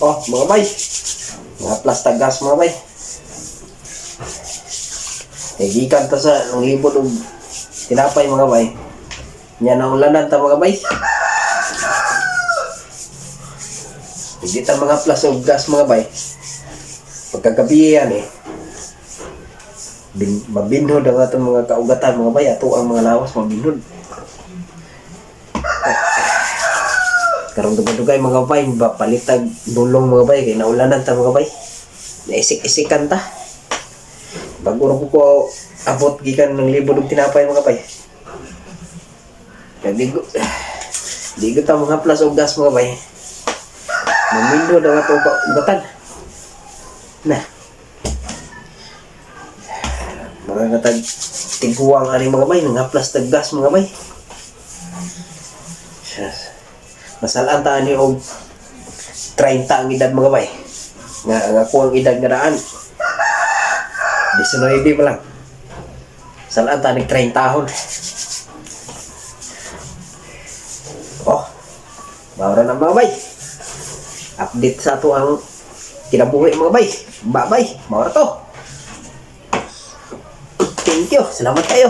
Oh, mga bay. Mga plastic gas mga bay. Eh, ta sa ang libot og tinapay mga bay. Nya na ulanan ta mga bay. Hindi ta mga og gas mga bay. Pagkagabi yan eh. Bin, mabinhod ang atong mga kaugatan mga bay. Ato ang mga lawas mabinhod. Karong dugay-dugay mga bay, ba palitag dulong mga bay kay naulanan ta mga bay. Naisik-isikan ta. Bago ra ko ko abot gikan ng libo ng tinapay mga bay. Kaya di ko, di ko ta mga plus og gas mga bay. Mamindo daw ato ka ugatan. Na. Mga katag tiguang ari mga bay, nga plus tag gas mga bay. Yes. Masalaan ta ni og 30 ang edad mga bay. Nga nga ako ang edad nga daan. 19 pa lang. Salaan ta ni 30 tahon. Oh. Mawala na mga bay. Update sa ato ang kinabuhi mga bay. Babay. Mawala to. Thank you. Salamat kayo.